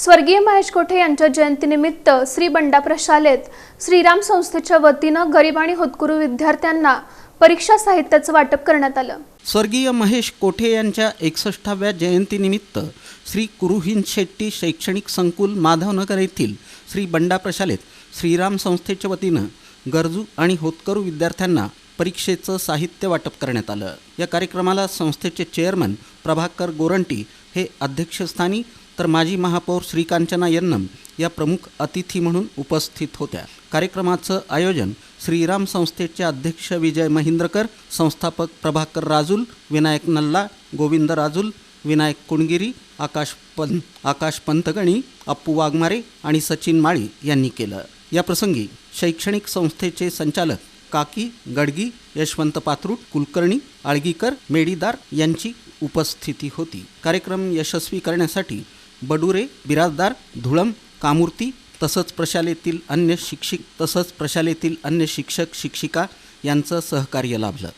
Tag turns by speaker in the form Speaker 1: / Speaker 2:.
Speaker 1: स्वर्गीय महेश कोठे यांच्या जयंतीनिमित्त श्री बंडाप्र शाळेत श्रीराम संस्थेच्या वतीनं गरीब आणि होतकरू विद्यार्थ्यांना परीक्षा साहित्याचं वाटप करण्यात आलं.
Speaker 2: स्वर्गीय महेश कोठे यांच्या एकसष्टाव्या जयंतीनिमित्त श्री कुरुहिन शेट्टी शैक्षणिक संकुल माधवनगर येथील श्री बंडा प्रशालेत श्रीराम संस्थेच्या वतीनं गरजू आणि होतकरू विद्यार्थ्यांना परीक्षेचं साहित्य वाटप करण्यात आलं. या कार्यक्रमाला संस्थेचे चेअरमन प्रभाकर गोरंटी हे अध्यक्षस्थानी तर माजी महापौर श्रीकांचना यन्नम या प्रमुख अतिथी म्हणून उपस्थित होत्या. कार्यक्रमाचं आयोजन श्रीराम संस्थेचे अध्यक्ष विजय महिंद्रकर संस्थापक प्रभाकर राजूल विनायक नल्ला गोविंद राजूल विनायक कुणगिरी आकाश पं आकाश पंतगणी अप्पू वाघमारे आणि सचिन माळी यांनी केलं. या प्रसंगी शैक्षणिक संस्थेचे संचालक काकी गडगी यशवंत पात्रूट कुलकर्णी आळगीकर मेडीदार यांची उपस्थिती होती. कार्यक्रम यशस्वी करण्यासाठी बडुरे बिराजदार धुळम कामूर्ती तसंच प्रशालेतील अन्य शिक्षिक तसंच प्रशालेतील अन्य शिक्षक शिक्षिका यांचं सहकार्य लाभलं.